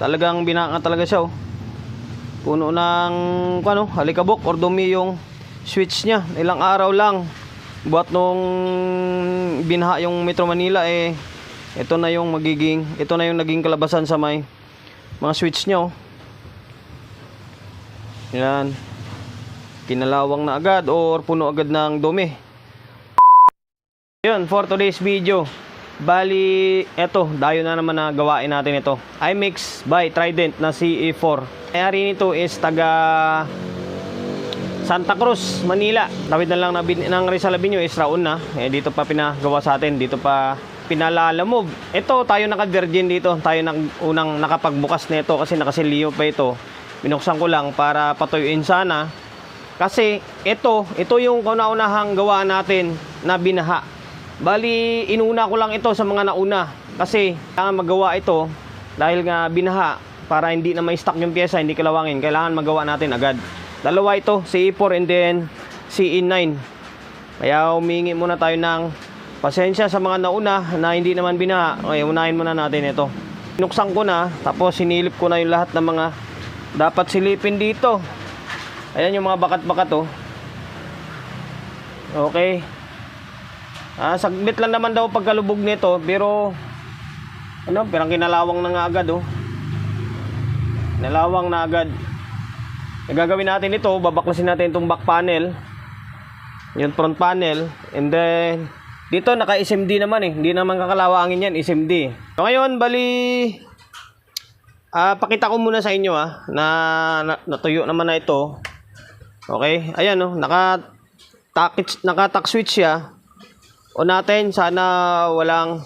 Talagang binaka talaga siya oh. Puno ng ano, halikabok or dumi yung switch niya. Ilang araw lang. Buat nung binaha yung Metro Manila eh ito na yung magiging ito na yung naging kalabasan sa may mga switch niya oh. Yan. Kinalawang na agad or puno agad ng dumi. Yun, for today's video. Bali, eto, dayo na naman na gawain natin ito. iMix by Trident na CE4. Mayari nito is taga Santa Cruz, Manila. Tawid na lang na ng Rizal Avenue is Raon na. Eh, dito pa pinagawa sa atin. Dito pa pinalalamog. Ito, tayo naka-virgin dito. Tayo nang, unang nakapagbukas nito kasi nakasilyo pa ito. Binuksan ko lang para patuyuin sana. Kasi ito, ito yung kauna-unahang gawa natin na binaha. Bali, inuna ko lang ito sa mga nauna. Kasi kailangan magawa ito dahil nga binaha para hindi na may stock yung pyesa, hindi kalawangin. Kailangan magawa natin agad. Dalawa ito, CE4 and then CE9. Kaya humingi muna tayo ng pasensya sa mga nauna na hindi naman binaha. Okay, unahin muna natin ito. Binuksan ko na, tapos sinilip ko na yung lahat ng mga dapat silipin dito. Ayan yung mga bakat-bakat oh. Okay. Ah, saglit lang naman daw pagkalubog nito, pero ano, perang kinalawang na nga agad oh. Nalawang na agad. Ang gagawin natin ito, babaklasin natin itong back panel. Yung front panel. And then, dito naka SMD naman eh. Hindi naman kakalawangin yan, SMD. So ngayon, bali, ah pakita ko muna sa inyo ah, na, na natuyo naman na ito. Okay, ayan oh, naka takit naka tack switch siya. O natin sana walang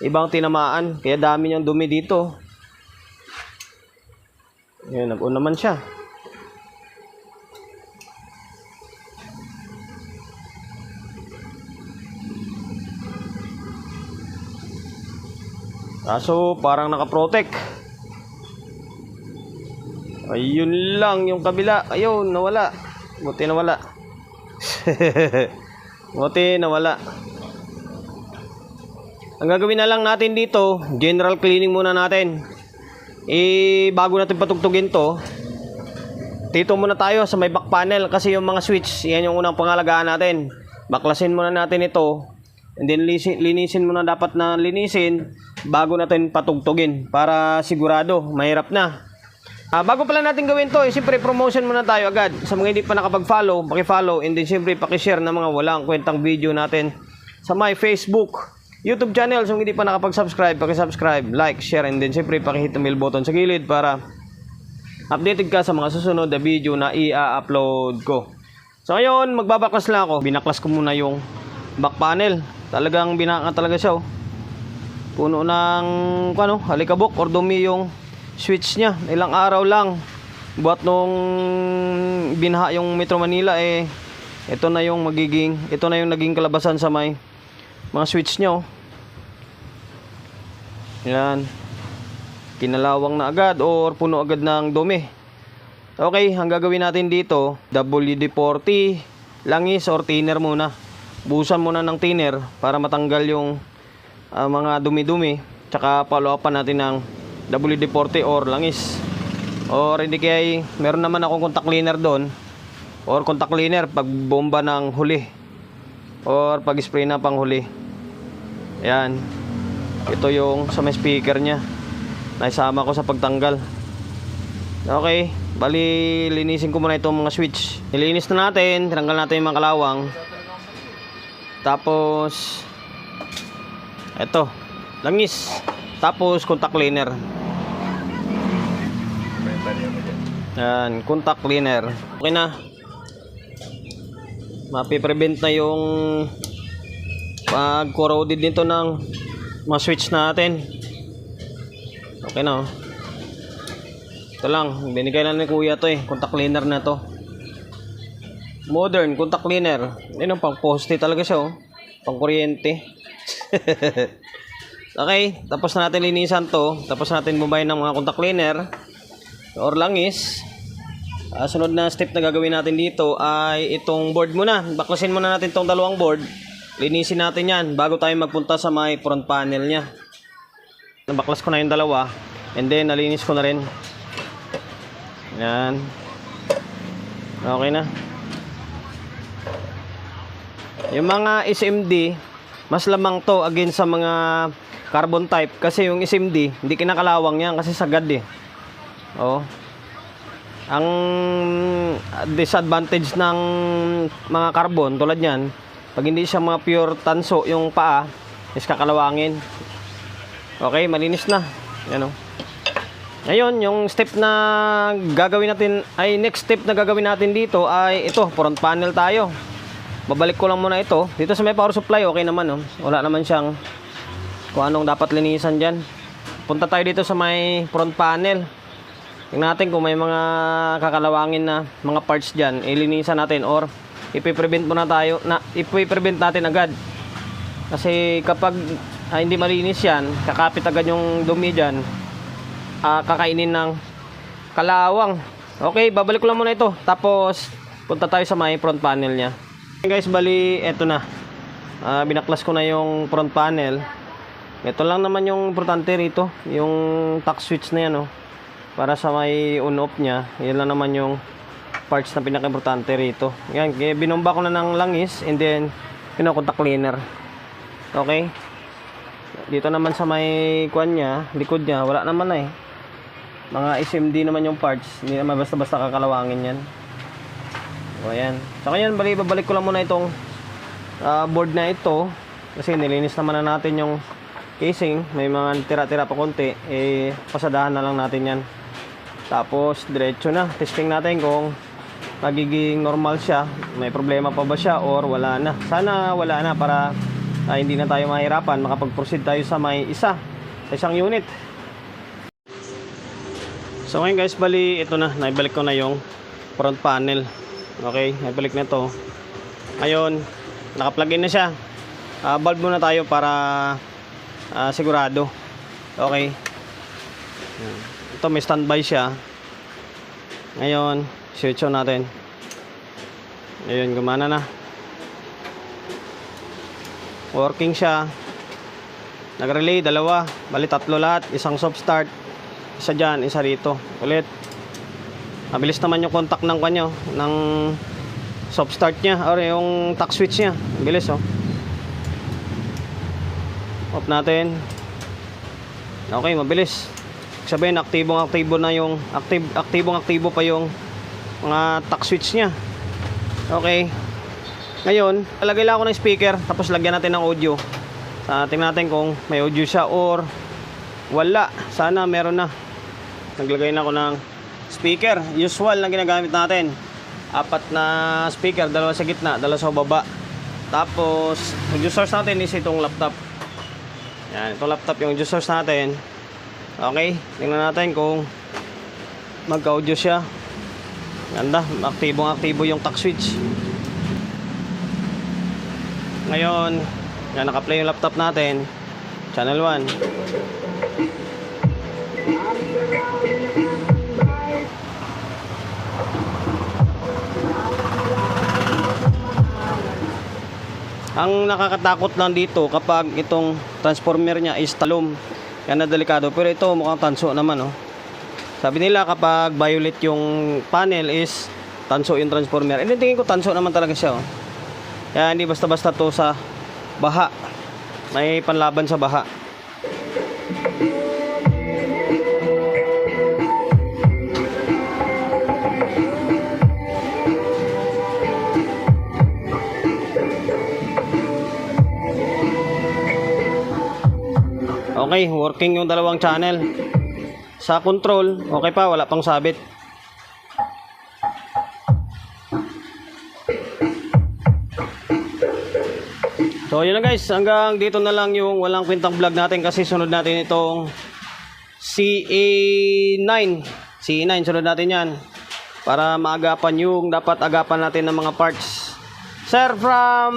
ibang tinamaan. Kaya dami niyang dumi dito. Ayan, nag-on naman siya. Kaso parang nakaprotect. Ayun lang yung kabila. Ayun, nawala. Buti nawala. Buti nawala. Ang gagawin na lang natin dito, general cleaning muna natin. Eh, bago natin patugtugin to, dito muna tayo sa may back panel kasi yung mga switch, yan yung unang pangalagaan natin. Baklasin muna natin ito. And then linisin, muna dapat na linisin bago natin patugtugin para sigurado mahirap na. Ah, bago pala natin gawin to, eh, siyempre promotion muna tayo agad. Sa mga hindi pa nakapag-follow, paki-follow and then siyempre paki-share ng mga walang kwentang video natin sa my Facebook, YouTube channel. So hindi pa nakapag-subscribe, paki-subscribe, like, share and then siyempre paki-hit the bell button sa gilid para updated ka sa mga susunod na video na i-upload ko. So ngayon, magbabaklas lang ako. Binaklas ko muna yung back panel. Talagang binaka talaga siya oh. Puno ng ano, halikabok or dumi yung switch niya. Ilang araw lang. Buat nung binaha yung Metro Manila eh ito na yung magiging ito na yung naging kalabasan sa may mga switch niya oh. Yan. Kinalawang na agad or puno agad ng dumi. Okay, ang gagawin natin dito, WD-40 langis or thinner muna. Busan muna ng thinner para matanggal yung ah, mga dumi-dumi. Tsaka follow natin ng WD-40 or langis. Or hindi kaya meron naman akong contact cleaner doon. Or contact cleaner pag bomba ng huli. Or pag spray na pang huli. Ayan. Ito yung sa may speaker niya. Naisama ko sa pagtanggal. Okay, bali linisin ko muna itong mga switch. Nilinis na natin, tinanggal natin yung mga kalawang. Tapos eto, langis. Tapos contact cleaner. Yan, contact cleaner. Okay na. Mapiprevent na yung pag corroded nito ng mga switch natin. Okay na oh. Ito lang, binigay lang ni kuya to eh. Contact cleaner na to. Modern contact cleaner. Yan ang pang poste talaga siya oh. Pang kuryente. okay, tapos na natin linisan to. Tapos na natin bumbayin ng mga contact cleaner. Or langis. Ah, sunod na step na gagawin natin dito ay itong board muna. Baklasin muna natin itong dalawang board. Linisin natin yan bago tayo magpunta sa may front panel niya. Nabaklas ko na yung dalawa. And then, nalinis ko na rin. Yan. Okay na. Yung mga SMD, mas lamang to against sa mga carbon type. Kasi yung SMD, hindi kinakalawang yan kasi sagad eh. Oh. Ang disadvantage ng mga carbon tulad yan, pag hindi siya mga pure tanso yung paa, is kakalawangin. Okay, malinis na. Yan oh. Ngayon, yung step na gagawin natin, ay next step na gagawin natin dito ay ito, front panel tayo. Babalik ko lang muna ito. Dito sa may power supply, okay naman. Oh. Wala naman siyang kung anong dapat linisan dyan. Punta tayo dito sa may front panel. Tingnan natin kung may mga kakalawangin na mga parts dyan. Ilinisan natin or ipiprevent muna tayo. Na, ipiprevent natin agad. Kasi kapag ah, hindi malinis yan, kakapit agad yung dumi dyan, ah, kakainin ng kalawang. Okay, babalik ko lang muna ito. Tapos, punta tayo sa may front panel niya. Okay guys, bali, eto na. Ah, binaklas ko na yung front panel. Ito lang naman yung importante rito. Yung tack switch na yan, oh. Para sa may on-off niya. Yan lang naman yung parts na pinaka-importante rito. Yan, binomba ko na ng langis and then pinakontak cleaner. Okay? Dito naman sa may kuan niya, likod niya, wala naman na eh. Mga SMD naman yung parts. Hindi naman basta-basta kakalawangin yan. O ayan. So ngayon, bali, babalik ko lang muna itong ah, board na ito. Kasi nilinis naman na natin yung casing. May mga tira-tira pa konti. Eh, pasadahan na lang natin yan. Tapos, diretso na. Testing natin kung magiging normal siya. May problema pa ba siya or wala na. Sana wala na para ah, hindi na tayo mahirapan. Makapag-proceed tayo sa may isa. Sa isang unit. So ngayon guys, bali ito na, naibalik ko na yung front panel. Okay, naibalik na to. Ngayon, naka-plug in na siya. Ah, bulb muna tayo para ah, sigurado. Okay. Ito may standby siya. Ngayon, switch on natin. Ayun, gumana na. Working siya. Nag-relay, dalawa. Bali, tatlo lahat. Isang soft start. Isa dyan, isa rito. Ulit. Mabilis naman yung contact ng kanyo. Ng soft start niya. Or yung tack switch niya. Bilis, oh. Off natin. Okay, mabilis. Sabihin, aktibong aktibo na yung aktiv, aktibong aktibo pa yung mga tack switch niya. Okay. Ngayon, lalagay lang ako ng speaker tapos lagyan natin ng audio. Uh, tingnan natin kung may audio siya or wala. Sana meron na. Naglagay na ako ng speaker. Usual na ginagamit natin. Apat na speaker, dalawa sa gitna, dalawa sa baba. Tapos, yung source natin is itong laptop. Yan, itong laptop yung audio source natin. Okay, tingnan natin kung mag-audio siya. Ganda, aktibong aktibo yung tack switch. Ngayon, yan naka-play yung laptop natin. Channel 1. Ang nakakatakot lang dito kapag itong transformer niya is talom. Yan na delikado. Pero ito mukhang tanso naman oh. Sabi nila kapag violet yung panel is tanso yung transformer. And tingin ko tanso naman talaga siya oh. Kaya hindi basta-basta to sa baha. May panlaban sa baha. Okay, working yung dalawang channel. Sa control, okay pa, wala pang sabit. So yun na guys, hanggang dito na lang yung walang kwentang vlog natin kasi sunod natin itong CA9. CA9, sunod natin yan. Para maagapan yung dapat agapan natin ng mga parts. Sir, from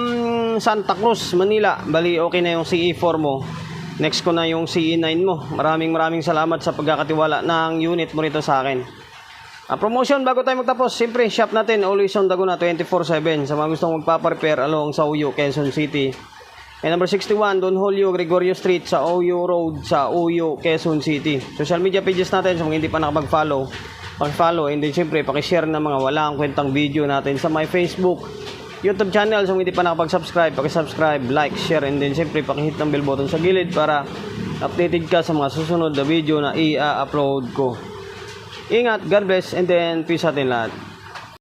Santa Cruz, Manila. Bali, okay na yung CA4 mo. Next ko na yung CE9 mo. Maraming maraming salamat sa pagkakatiwala ng unit mo rito sa akin. Ah, promotion bago tayo magtapos. Siyempre, shop natin always on Daguna 24/7 sa mga gustong magpa-prepare along sa Uyo, Quezon City. And number 61, Don Julio Gregorio Street sa Oyo Road sa Oyo, Quezon City. Social media pages natin sa mga hindi pa nakapag-follow. Pag-follow and then syempre pakishare ng mga walang kwentang video natin sa my Facebook, YouTube channel sa mga hindi pa nakapag-subscribe, paki-subscribe, like, share and then syempre paki-hit ng bell button sa gilid para updated ka sa mga susunod na video na i-upload ko. Ingat, God bless and then peace atin lahat.